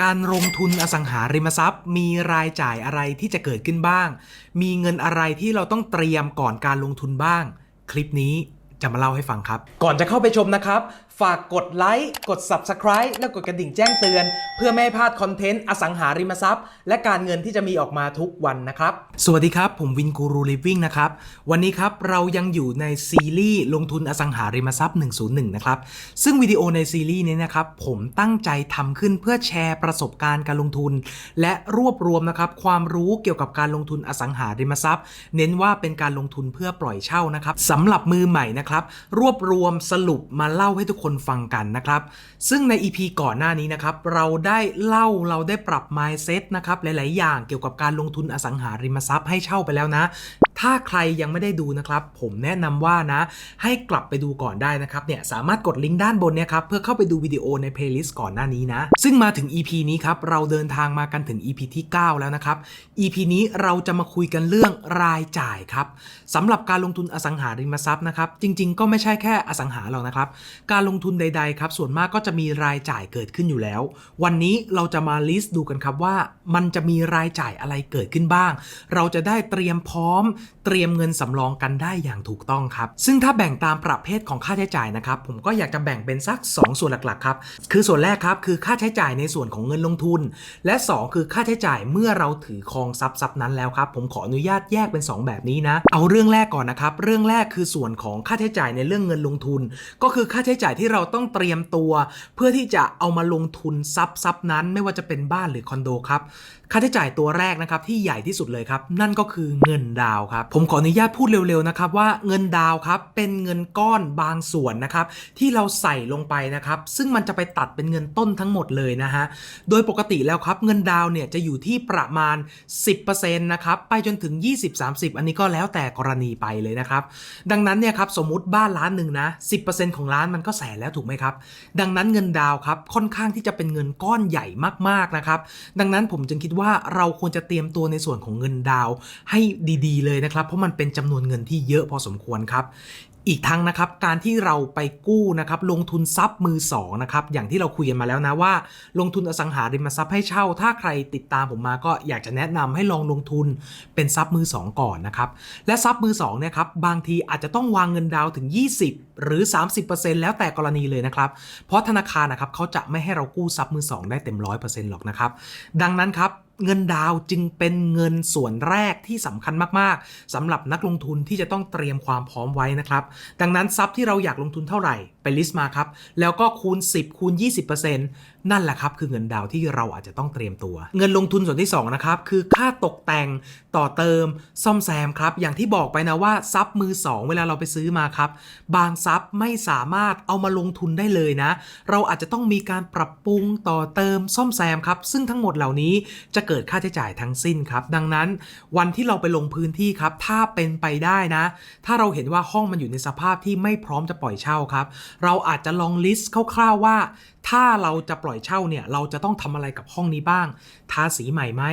การลงทุนอสังหาริมทรัพย์ มีรายจ่ายอะไรที่จะเกิดขึ้นบ้าง มีเงินอะไรที่เราต้องเตรียมก่อนการลงทุนบ้าง คลิปนี้จะมาเล่าให้ฟังครับ ก่อนจะเข้าไปชมนะครับ ฝากกดไลค์กด Subscribe และกดกระดิ่งแจ้งเตือน เพื่อไม่ให้พลาดคอนเทนต์อสังหาริมทรัพย์ และการเงินที่จะมีออกมาทุกวันนะครับ สวัสดีครับผมวินกูรูลิฟวิ่งนะครับ วันนี้ครับเรายังอยู่ในซีรีส์ลงทุนอสังหาริมทรัพย์ 101 นะครับ ซึ่งวิดีโอในซีรีส์นี้นะครับผมตั้งใจทำขึ้นเพื่อแชร์ประสบการณ์การลงทุน และรวบรวมนะครับความรู้เกี่ยวกับการลงทุนอสังหาริมทรัพย์ เน้นว่าเป็นการลงทุนเพื่อปล่อยเช่านะครับสำหรับมือใหม่นะครับรวบรวมสรุปมาเล่าให้ทุกคนฟังกันนะครับ ซึ่งใน EP ก่อนหน้านี้นะครับ เราได้เล่าเราได้ปรับ mindset นะครับ หลาย ๆ อย่างเกี่ยวกับการลงทุนอสังหาริมทรัพย์ให้เช่าไปแล้วนะ ถ้าใครยังไม่ได้ดูนะครับ ผมแนะนำว่านะ ให้กลับไปดูก่อนได้นะครับเนี่ยสามารถกดลิงก์ด้านบนเนี่ยครับเพื่อเข้าไปดูวิดีโอในเพลย์ลิสต์ก่อนหน้านี้นะ ซึ่งมาถึง EP นี้ครับเราเดินทางมากันถึง EP ที่ 9 แล้วนะครับ EP นี้เราจะมาคุยกันเรื่องรายจ่ายครับสำหรับการลงทุนอสังหาริมทรัพย์นะครับ จริง ๆ ก็ไม่ใช่แค่อสังหาหรอกนะครับ การลงทุนใด ๆ ครับ ส่วนมากก็จะมีรายจ่ายเกิดขึ้นอยู่แล้ว วันนี้เราจะมาลิสต์ดูกันครับว่า มันจะมีรายจ่ายอะไรเกิดขึ้นบ้าง เราจะได้เตรียมพร้อมเตรียมเงินสำรองกันได้อย่างถูกต้องครับ ซึ่งถ้าแบ่งตามประเภทของค่าใช้จ่ายนะครับ ผมก็อยากจะแบ่งเป็นสัก 2 ส่วนหลักๆครับ คือส่วนแรกครับคือค่าใช้จ่ายในส่วนของเงินลงทุน และ 2 คือค่าใช้จ่ายเมื่อเราถือครองทรัพย์ทรัพย์นั้นแล้วครับ ผมขออนุญาตแยกเป็น 2 แบบนี้นะ เอาเรื่องแรกก่อนนะครับ เรื่องแรกคือส่วนของค่าใช้จ่ายในเรื่องเงินลงทุน ก็คือค่าใช้จ่ายที่เราต้องเตรียมตัว เพื่อที่จะเอามาลงทุนทรัพย์ทรัพย์นั้น ไม่ว่าจะเป็นบ้านหรือคอนโดครับ ค่าใช้จ่ายตัวแรกนะครับที่ใหญ่ที่สุดเลยครับ นั่นก็คือเงินดาวครับ ผมขออนุญาตพูดเร็วๆนะครับว่าเงินดาวครับเป็นเงินก้อนบางส่วนนะครับที่เราใส่ลงไปนะครับ ซึ่งมันจะไปตัดเป็นเงินต้นทั้งหมดเลยนะฮะโดยปกติแล้วครับเงินดาวเนี่ยจะอยู่ที่ประมาณ 10%นะครับไปจนถึง 20-30 อันนี้ก็แล้วแต่กรณีไปเลยนะครับดังนั้นเนี่ยครับสมมติบ้านล้านหนึ่งนะ10%ของล้านมันก็แสนแล้วถูกไหมครับดังนั้นเงินดาวครับค่อนข้างที่จะเป็นเงินก้อนใหญ่มากๆนะครับดังนั้นผมจึงคิดว่าเราควรจะเตรียมตัวในส่วนของเงินดาวให้ดีๆเลยนะครับ เพราะมันเป็นจำนวนเงินที่เยอะพอสมควรครับอีกทั้งนะครับการที่เราไปกู้นะครับลงทุนทรัพย์มือสองนะครับอย่างที่เราคุยกันมาแล้วนะว่า ลงทุนอสังหาริมทรัพย์ให้เช่า ถ้าใครติดตามผมมาก็อยากจะแนะนำให้ลองลงทุนเป็นทรัพย์มือสองก่อนนะครับและทรัพย์มือสองเนี่ยครับบางทีอาจจะต้องวางเงินดาวถึง 20 หรือ 30%แล้วแต่กรณีเลยนะครับเพราะธนาคารนะครับเขาจะไม่ให้เรากู้ทรัพย์มือสองได้เต็มร้อยเปอร์เซ็นต์หรอกนะครับดังนั้นครับ เงินดาวจึงเป็นเงินส่วนแรกที่สำคัญมากๆสำหรับนักลงทุนที่จะต้องเตรียมความพร้อมไว้นะครับ ดังนั้นทรัพย์ที่เราอยากลงทุนเท่าไหร่ไปลิสต์มาครับ แล้วก็คูณ 10 คูณ 20%นั่นแหละครับคือเงินดาวที่เราอาจจะต้องเตรียมตัว เงินลงทุนส่วนที่2นะครับคือค่าตกแต่งต่อเติม ซ่อมแซมครับ อย่างที่บอกไปนะว่าทรัพย์มือ 2 เวลาเราไปซื้อมาครับ บางทรัพย์ไม่สามารถเอามาลงทุนได้เลยนะ เราอาจจะต้องมีการปรับปรุงต่อเติมซ่อมแซมครับ ซึ่งทั้งหมดเหล่านี้จะเกิดค่าใช้จ่ายทั้งสิ้นครับ ดังนั้นวันที่เราไปลงพื้นที่ครับถ้าเป็นไปได้นะ ถ้าเราเห็นว่าห้องมันอยู่ในสภาพที่ไม่พร้อมจะปล่อยเช่าครับ เราอาจจะลองลิสต์คร่าวๆว่า ถ้าเราจะปล่อยเช่าเนี่ย เราจะต้องทำอะไรกับห้องนี้บ้าง ทาสีใหม่ไหม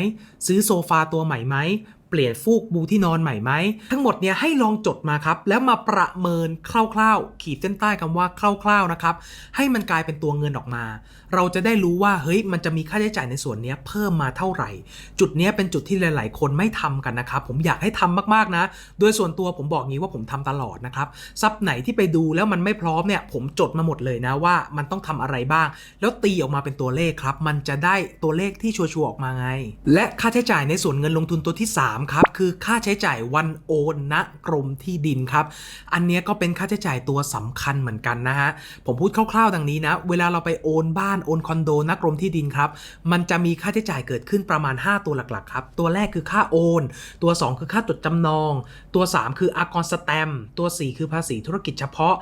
ซื้อโซฟาตัวใหม่ไหม เปลี่ยนฟูกบูที่นอนใหม่ไหม ทั้งหมดเนี่ยให้ลองจดมาครับ แล้วมาประเมินคร่าวๆ ขีดเส้นใต้คำว่าคร่าวๆนะครับ ให้มันกลายเป็นตัวเงินออกมา เราจะได้รู้ว่าเฮ้ยมันจะมีค่าใช้จ่ายในส่วนนี้เพิ่มมาเท่าไหร่ จุดนี้เป็นจุดที่หลายๆ คนไม่ทำกันนะครับ ผมอยากให้ทำมากๆนะ โดยส่วนตัวผมบอกงี้ว่าผมทำตลอดนะครับซับไหนที่ไปดูแล้วมันไม่พร้อมเนี่ยผมจดมาหมดเลยนะว่ามันต้องทำอะไรบ้าง แล้วตีออกมาเป็นตัวเลขครับ มันจะได้ตัวเลขที่ชัวร์ๆออกมาไง และค่าใช้จ่ายในส่วนเงินลงทุนตัวที่ 3ครับคือค่าใช้จ่ายวันโอนณกรมที่ดินครับ อันนี้ก็เป็นค่าใช้จ่ายตัวสำคัญเหมือนกันนะฮะผมพูดคร่าวๆดังนี้นะ เวลาเราไปโอนบ้านโอนคอนโดณกรมที่ดินครับ มันจะมีค่าใช้จ่ายเกิดขึ้นประมาณ 5 ตัวหลักๆครับ ตัวแรกคือค่าโอน ตัว 2 คือค่าจดจำนอง ตัว 3 คืออากรสแตม ตัว 4 คือภาษีธุรกิจเฉพาะ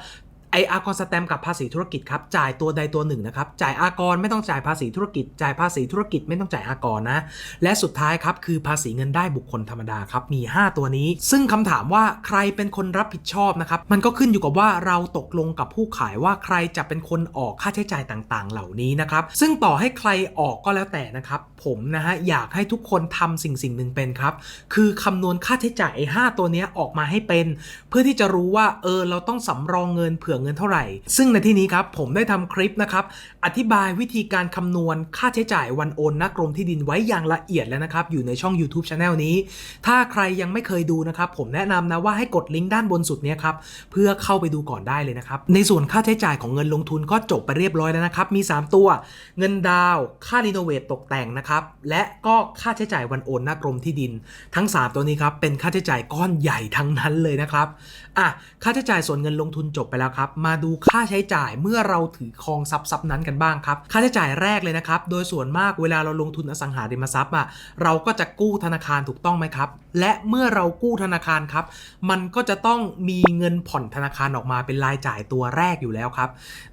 ไออากรสแตมกับภาษีธุรกิจครับจ่ายตัวใดตัวหนึ่งนะครับจ่ายอากรไม่ต้องจ่ายภาษีธุรกิจ จ่ายภาษีธุรกิจไม่ต้องจ่ายอากรนะ และสุดท้ายครับคือภาษีเงินได้บุคคลธรรมดาครับมี 5 ตัวนี้ ซึ่งคำถามว่าใครเป็นคนรับผิดชอบนะครับมันก็ขึ้นอยู่กับว่าเราตกลงกับผู้ขายว่าใครจะเป็นคนออกค่าใช้จ่ายต่างๆ เหล่านี้นะครับซึ่งต่อให้ใครออกก็แล้วแต่นะครับผมนะฮะอยากให้ทุกคนทำสิ่งสิ่งหนึ่งเป็นครับคือคำนวณค่าใช้จ่ายไอ้5ตัวนี้ออกมาให้เป็น เพื่อที่จะรู้ว่าเออเราต้องสำรองเงินเผื่อเงินเท่าไหร่ ซึ่งในที่นี้ครับผมได้ทำคลิปนะครับอธิบายวิธีการคำนวณค่าใช้จ่ายวันโอนนักกรมที่ดินไว้อย่างละเอียดแล้วนะครับอยู่ในช่อง YouTube Channel นี้ ถ้าใครยังไม่เคยดูนะครับผมแนะนำนะว่าให้กดลิงก์ด้านบนสุดเนี้ยครับเพื่อเข้าไปดูก่อนได้เลยนะครับในส่วนค่าใช้จ่ายของเงินลงทุนก็จบไปเรียบร้อยแล้วนะครับมี 3 ตัว เงินดาว ค่ารีโนเวทตกแต่งนะครับและก็ค่าใช้จ่ายวันโอนน้ากรมที่ดิน ทั้ง 3 ตัวนี้ครับเป็นค่าใช้จ่ายก้อนใหญ่ทั้งนั้นเลยนะครับอะค่าใช้จ่ายส่วนเงินลงทุนจบไปแล้วครับมาดูค่าใช้จ่ายเมื่อเราถือครองทรัพย์ทรัพย์นั้นกันบ้างครับ ค่าใช้จ่ายแรกเลยนะครับ โดยส่วนมากเวลาเราลงทุนอสังหาริมทรัพย์อะเราก็จะกู้ธนาคารถูกต้องไหมครับ และเมื่อเรากู้ธนาคารครับ มันก็จะต้องมีเงินผ่อนธนาคารออกมาเป็นรายจ่ายตัวแรกอยู่แล้วครับ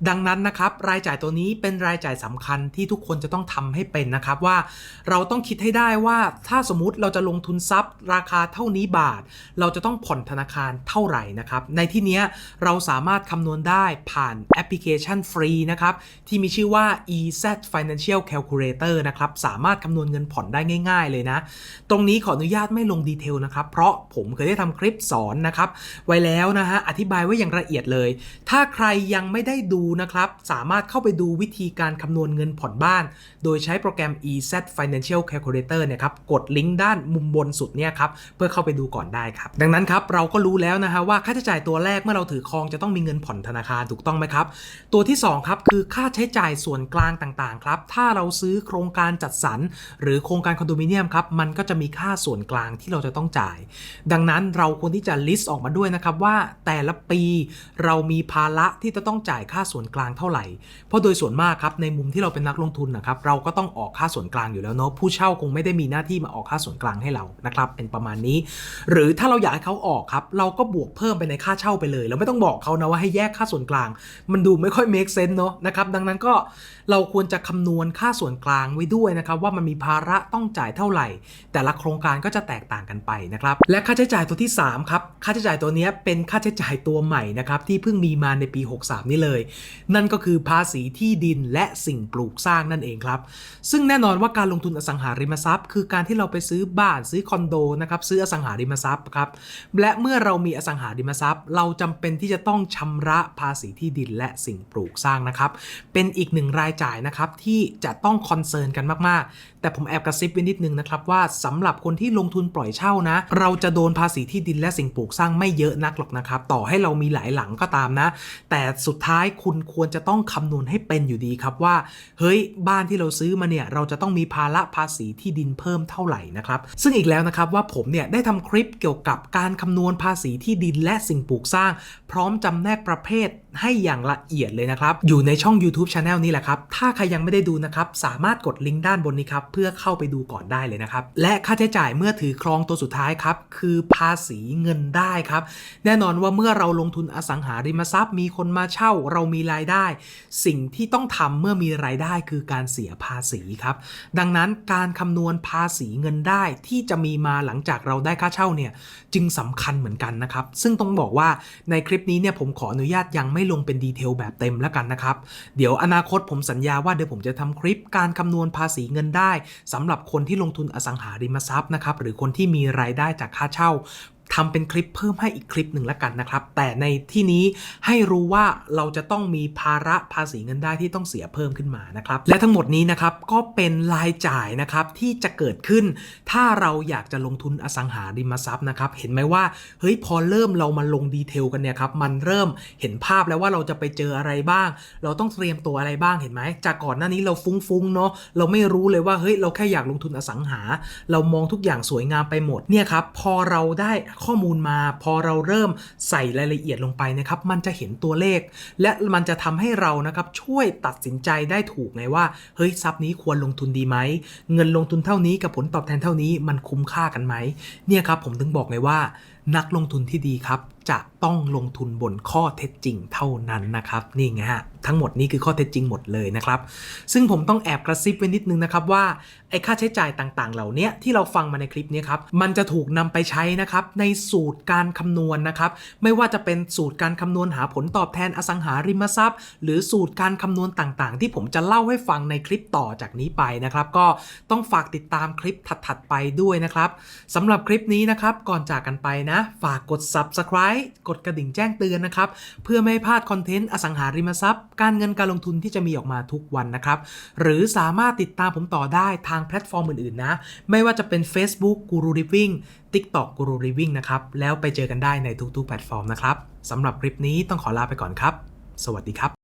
ดังนั้นนะครับ รายจ่ายตัวนี้เป็นรายจ่ายสำคัญที่ทุกคนจะต้องทำให้เป็นนะครับว่า เราต้องคิดให้ได้ว่าถ้าสมมติเราจะลงทุนทรัพย์ ราคาเท่านี้บาท เราจะต้องผ่อนธนาคารเท่าไหร่นะครับ ในที่นี้เราสามารถคำนวณได้ผ่านแอปพลิเคชันฟรีนะครับที่มีชื่อว่า EZ Financial Calculator นะครับสามารถคำนวณเงินผ่อนได้ง่าย ๆ เลยนะ ตรงนี้ขออนุญาตไม่ลงดีเทลนะครับ เพราะผมเคยได้ทำคลิปสอนนะครับ ไว้แล้วนะฮะ อธิบายไว้อย่างละเอียดเลย ถ้าใครยังไม่ได้ดูนะครับ สามารถเข้าไปดูวิธีการคำนวณเงินผ่อนบ้าน โดยใช้โปรแกรม EZ Financial Calculator เนี่ยครับ กดลิงก์ด้านมุมบนสุดเนี่ยครับ เพื่อเข้าไปดูก่อนได้ครับ ดังนั้นครับเราก็รู้แล้วนะฮะว่าค่าใช้จ่ายตัวแรกเมื่อเราถือครองจะต้องมีเงินผ่อนธนาคารถูกต้องไหมครับ ตัวที่สองครับคือค่าใช้จ่ายส่วนกลางต่างๆครับ ถ้าเราซื้อโครงการจัดสรร หรือโครงการคอนโดมิเนียมครับ มันก็จะมีค่าส่วนกลางที่เราจะต้องจ่าย ดังนั้นเราควรที่จะ list ออกมาด้วยนะครับว่าแต่ละปีเรามีภาระที่จะต้องจ่ายค่าส่วนกลางเท่าไหร่ เพราะโดยส่วนมากครับในมุมที่เราเป็นนักลงทุนนะครับเราก็ต้องออกค่าส่วนกลางอยู่แล้วเนาะผู้เช่าคงไม่ได้มีหน้าที่มาออกค่าส่วนกลางให้เรานะครับเป็นประมาณนี้ หรือถ้าเราอยากให้เขาออกครับเราก็บวกเพิ่มไปในค่าเช่าไปเลยเราไม่ต้องบอกเขานะว่าให้แยกค่าส่วนกลาง มันดูไม่ค่อย make sense เนาะนะครับดังนั้นก็เราควรจะคำนวณค่าส่วนกลางไว้ด้วยนะครับว่ามันมีภาระต้องจ่ายเท่าไหร่ แต่ละโครงการก็จะแตกต่างกันไปนะครับและค่าใช้จ่ายตัวที่3ครับ ค่าใช้จ่ายตัวนี้เป็นค่าใช้จ่ายตัวใหม่นะครับที่เพิ่งมีมาในปี 63 นี่เลย นั่นก็คือภาษีที่ดินและสิ่งปลูกสร้างนั่นเองครับ ซึ่งแน่นอนว่าการลงทุนอสังหาริมทรัพย์ คือการที่เราไปซื้อบ้านซื้อคอนโดนะครับซื้ออสังหาริมทรัพย์ครับและเมื่อเรามีอสังหาริมทรัพย์ เราจำเป็นที่จะต้องชำระภาษีที่ดินและสิ่งปลูกสร้างนะครับเป็นอีกหนึ่งรายจ่ายนะครับที่จะต้องคอนเซิร์นกันมากๆ แต่ผมแอบกระซิบไว้นิดนึงนะครับว่าสำหรับคนที่ลงทุนปล่อยเช่านะ เราจะโดนภาษีที่ดินและสิ่งปลูกสร้างไม่เยอะนักหรอกนะครับ ต่อให้เรามีหลายหลังก็ตามนะ แต่สุดท้ายคุณควรจะต้องคำนวณให้เป็นอยู่ดีครับว่า เฮ้ยบ้านที่เราซื้อมาเนี่ยเราจะต้องมีภาระภาษีที่ดินเพิ่มเท่าไหร่นะครับ ซึ่งอีกแล้วนะครับว่าผมเนี่ยได้ทำคลิปเกี่ยวกับการคำนวณภาษีที่ดินและสิ่งปลูกสร้าง พร้อมจำแนกประเภทให้อย่างละเอียดเลยนะครับ อยู่ในช่อง YouTube Channel นี่แหละครับ ถ้าใครยังไม่ได้ดูนะครับ สามารถกดลิงก์ด้านบนนี้ครับ เพื่อเข้าไปดูก่อนได้เลยนะครับ และค่าใช้จ่ายเมื่อถือครองตัวสุดท้ายครับ คือภาษีเงินได้ครับ แน่นอนว่าเมื่อเราลงทุนอสังหาริมทรัพย์ มีคนมาเช่าเรามีรายได้ สิ่งที่ต้องทำเมื่อมีรายได้คือการเสียภาษีครับ ดังนั้นการคำนวณภาษีเงินได้ที่จะมีมาหลังจากเราได้ค่าเช่าเนี่ยจึงสำคัญเหมือนกันนะครับ ซึ่งต้องบอกว่าในคลิปนี้เนี่ยผมขออนุญาตยังไม่ลงเป็นดีเทลแบบเต็มแล้วกันนะครับ เดี๋ยวอนาคตผมสัญญาว่าเดี๋ยวผมจะทำคลิปการคำนวณภาษีเงินได้สำหรับคนที่ลงทุนอสังหาริมทรัพย์นะครับหรือคนที่มีรายได้จากค่าเช่า ทำเป็นคลิปเพิ่มให้อีกคลิปหนึ่งล้วกันนะครับ แต่ในที่นี้ให้รู้ว่าเราจะต้องมีภาระภาษีเงินได้ที่ต้องเสียเพิ่มขึ้นมานะครับ และทั้งหมดนี้นะครับก็เป็นรายจ่ายนะครับที่จะเกิดขึ้น ถ้าเราอยากจะลงทุนอสังหาริมทรัพย์นะครับ เห็นไหมว่าเฮ้ยพอเริ่มเรามาลงดีเทลกันเนี่ยครับมันเริ่มเห็นภาพแล้วว่าเราจะไปเจออะไรบ้าง เราต้องเตรียมตัวอะไรบ้างเห็นไหมจากก่อนหน้านี้เราฟุ้งๆเนาะเราไม่รู้เลยว่าเฮ้ยเราแค่อยากลงทุนอสังหา เรามองทุกอย่างสวยงามไปหมดเนี่ยครับพอเราได้ข้อมูลมา พอเราเริ่มใส่รายละเอียดลงไปนะครับ มันจะเห็นตัวเลข และมันจะทำให้เรานะครับช่วยตัดสินใจได้ถูกไงว่าเฮ้ยทรัพย์นี้ควรลงทุนดีไหมเงินลงทุนเท่านี้กับผลตอบแทนเท่านี้มันคุ้มค่ากันไหมเนี่ยครับผมถึงบอกไงว่านักลงทุนที่ดีครับ จะต้องลงทุนบนข้อเท็จจริงเท่านั้นนะครับนี่ไงฮะทั้งหมดนี้คือข้อเท็จจริงหมดเลยนะครับ ซึ่งผมต้องแอบกระซิบไว้นิดนึงนะครับว่าไอ้ค่าใช้จ่ายต่างๆ เหล่านี้ที่เราฟังมาในคลิปนี้ครับมันจะถูกนำไปใช้นะครับในสูตรการคำนวณนะครับ ไม่ว่าจะเป็นสูตรการคำนวณหาผลตอบแทนอสังหาริมทรัพย์ หรือสูตรการคำนวณต่างๆ ที่ผมจะเล่าให้ฟังในคลิปต่อจากนี้ไปนะครับ ก็ต้องฝากติดตามคลิปถัดๆไปด้วยนะครับสำหรับคลิปนี้นะครับก่อนจากกันไปนะนะ ฝากกด subscribe กดกระดิ่งแจ้งเตือนนะครับ เพื่อไม่ให้พลาดคอนเทนต์อสังหาริมทรัพย์ การเงินการลงทุนที่จะมีออกมาทุกวันนะครับ หรือสามารถติดตามผมต่อได้ทางแพลตฟอร์มอื่นๆนะ ไม่ว่าจะเป็น Facebook Guru Living TikTok Guru Living นะครับ แล้วไปเจอกันได้ในทุกๆแพลตฟอร์มนะครับสำหรับคลิปนี้ต้องขอลาไปก่อนครับ สวัสดีครับ